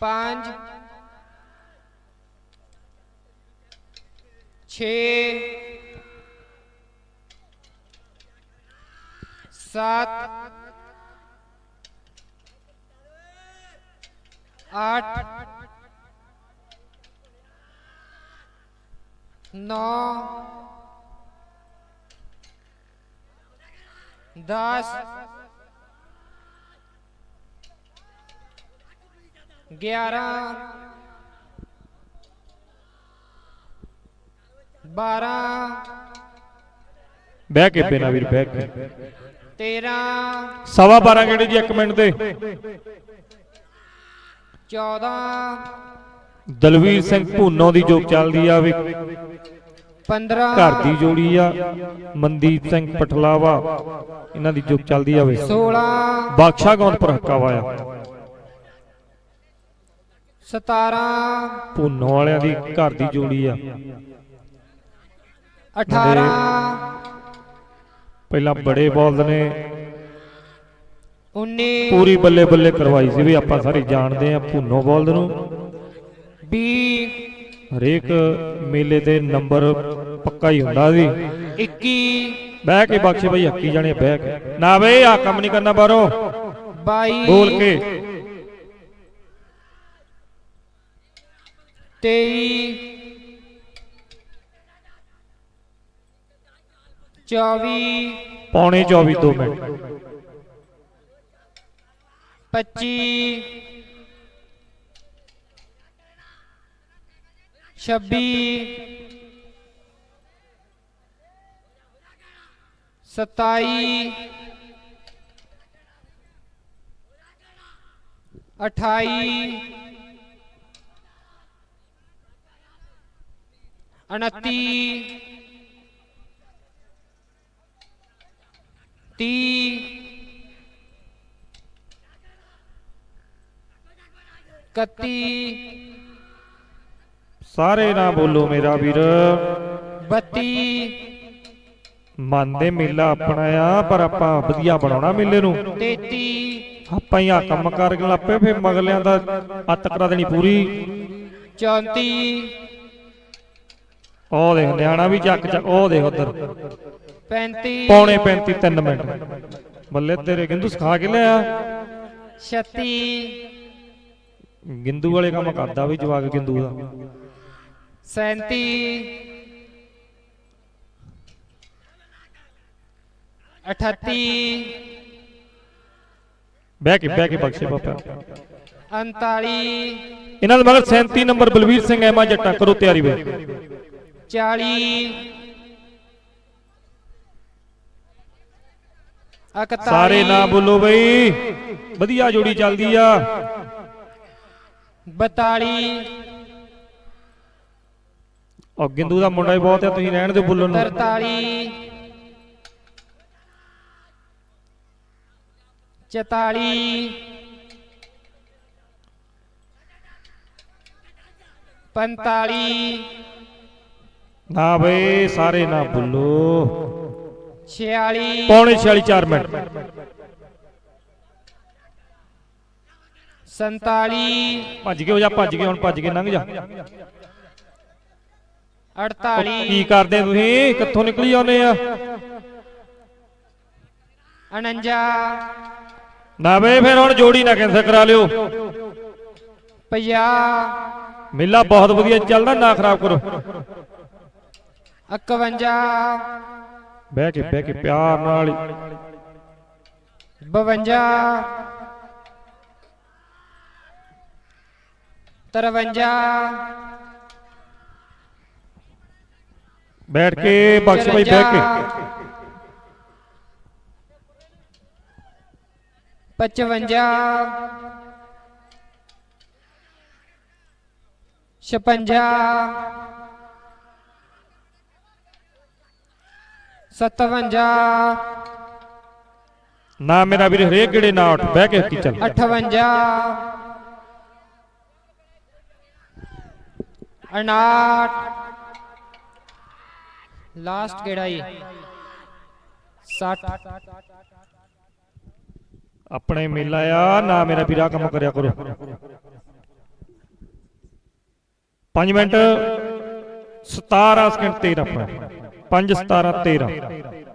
ਪੰਜ ਛੇ ਸੱਤ ਅੱਠ ਨੌ ਦਸ ਗਿਆਰਾਂ ਬਾਰਾਂ ਬਹਿ ਕੇ ਬਿਨਾ ਵੀਰ ਬਹਿ ਕੇ। ਤੇਰਾਂ ਸਵਾ 12 ਗੇੜੇ ਜੀ 1 ਮਿੰਟ ਦੇ। ਚੌਦਾਂ ਦਲਵੀਰ ਸਿੰਘ ਭੂਨੋ ਦੀ ਜੋਗ ਚੱਲਦੀ ਆ ਵੀ। ਪੰਦਰਾਂ ਘਰ ਦੀ ਜੋੜੀ ਆ ਮਨਦੀਪ ਸਿੰਘ ਪਠਲਾਵਾ। ਇਹਨਾਂ ਦੀ ਜੋਗ ਚੱਲਦੀ ਆ ਵੇ। ਸੋਲਾਂ ਬਾਦਸ਼ਾਹ ਗੌਂਦਪੁਰ ਹੱਕਾ ਵਾਇਆ ਸਤਾਰਾਂ। ਭੂਨੋ ਵਾਲਿਆਂ ਦੀ ਘਰ ਦੀ ਜੋੜੀ ਆ। ਅਠਾਰਾਂ। ਪਹਿਲਾਂ ਬੜੇ ਬੋਲਦ ਨੇ। ਉੱਨੀ। ਪੂਰੀ ਬੱਲੇ ਬੱਲੇ ਕਰਵਾਈ ਸੀ ਵੀ ਆਪਾਂ ਸਾਰੇ ਜਾਣਦੇ ਆ ਭੂਨੋ ਬੋਲਦ ਨੂੰ। ਵੀਹ। ਹਰੇਕ ਮੇਲੇ ਤੇ ਨੰਬਰ ਪੱਕਾ ਹੀ ਹੁੰਦਾ ਸੀ। ਇੱਕੀ। ਬਹਿ ਕੇ ਬਖਸ਼ੇ ਬਈ ਹੱਕੀ ਜਾਣੇ ਬਹਿ ਕੇ। ਨਾ ਬਈ ਆ ਕੰਮ ਨਹੀਂ ਕਰਨਾ ਬਾਹਰੋਂ। ਬਾਈ। ਬੋਲ ਕੇ। तेई। चौबी। पौने चौबी दो मिनट। पच्ची। छब्बी। सताई अठाई 31 ਸਾਰੇ ਨਾ ਬੋਲੋ ਮੇਰਾ ਵੀਰ। 32 ਮਨ ਦੇ ਮੇਲਾ ਆਪਣਾ ਆ ਪਰ ਆਪਾਂ ਵਧੀਆ ਬਣਾਉਣਾ ਮੇਲੇ ਨੂੰ। 33 ਆਪਾਂ ਹੀ ਆ ਕੰਮ ਕਰ ਲੱਪੇ ਫੇ ਮਗਲਿਆਂ ਦਾ ਅੱਤ ਕਰਾ ਦੇਣੀ ਪੂਰੀ। 34 ਉਹ ਦੇਖ ਨਿਆਣਾ ਵੀ ਚੱਕ ਚੱਕ ਉਹ ਦੇਖ ਉਧਰ। 35 ਪੌਣੇ 35 3 ਮਿੰਟ। ਬੱਲੇ ਤੇਰੇ ਗਿੰਦੂ ਸਿਖਾ ਕੇ ਲਿਆ। 36 ਗਿੰਦੂ ਵਾਲੇ ਕੰਮ ਕਰਦਾ ਵੀ ਜਵਾਕ ਗਿੰਦੂ ਦਾ। 37 38 ਬਹਿ ਕੇ ਬਹਿ ਕੇ ਬਖਸ਼ੇ ਬਾਪਾ 39 ਇਹਨਾਂ ਦੇ ਮਗਰ 37 ਨੰਬਰ ਬਲਵੀਰ ਸਿੰਘ ਐਮਾ ਜੱਟਾਂ ਕਰੋ ਤਿਆਰੀ ਵੇ। 40 41 ਸਾਰੇ ਨਾ ਬੋਲੋ ਬਈ। ਵਧੀਆ ਜੋੜੀ ਚੱਲਦੀ ਆ। 42 ਉਹ ਗਿੰਦੂ ਦਾ ਮੁੰਡਾ ਹੀ ਬਹੁਤ ਆ ਤੁਸੀਂ ਰਹਿਣ ਦਿਓ ਬੋਲਣ ਨੂੰ। 43 44 45 ਨਾ ਬਈ ਸਾਰੇ ਨਾ ਬੋਲੋ 46 ਪੌਣੇ 46 4 ਮਿੰਟ। 47 ਭੱਜ ਕੇ ਹੋ ਜਾ ਭੱਜ ਕੇ ਹੁਣ ਭੱਜ ਕੇ ਲੰਘ ਜਾ। 48 ਕੀ ਕਰਦੇ ਤੁਸੀਂ? ਕਿੱਥੋਂ ਨਿਕਲੀ ਆਉਨੇ ਆ? 49 ਨਾ ਬਈ ਫਿਰ ਹੁਣ ਜੋੜੀ ਨਾ ਕੈਂਸਲ ਕਰਾ ਲਿਓ। 50 ਮੇਲਾ ਬਹੁਤ ਵਧੀਆ ਚੱਲਦਾ ਨਾ ਖਰਾਬ ਕਰੋ। 51 ਬਹਿ ਕੇ ਬਹਿ ਕੇ ਪਿਆਰ ਨਾਲ ਹੀ। 52 53 ਬੈਠ ਕੇ ਬਖਸ਼ ਭਾਈ ਬਹਿ ਕੇ। 55 56 57 ਨਾ ਮੇਰਾ ਵੀਰ ਹਰੇਕ ਗੇੜੇ ਨਾ ਉੱਠ ਬਹਿ ਕੇ ਹੱਕੀ ਚੱਲ। 58 ਅਨਾਟ ਲਾਸਟ ਕਿਹੜਾ ਹੀ 60 ਆਪਣੇ ਮੇਲਾ ਆ ਨਾ ਮੇਰਾ ਵੀਰਾ ਕੰਮ ਕਰਿਆ ਕਰੋ। 5 ਮਿੰਟ 17 ਸਕਿੰਟ 13 ਪੁਆਇੰਟ 5 17 13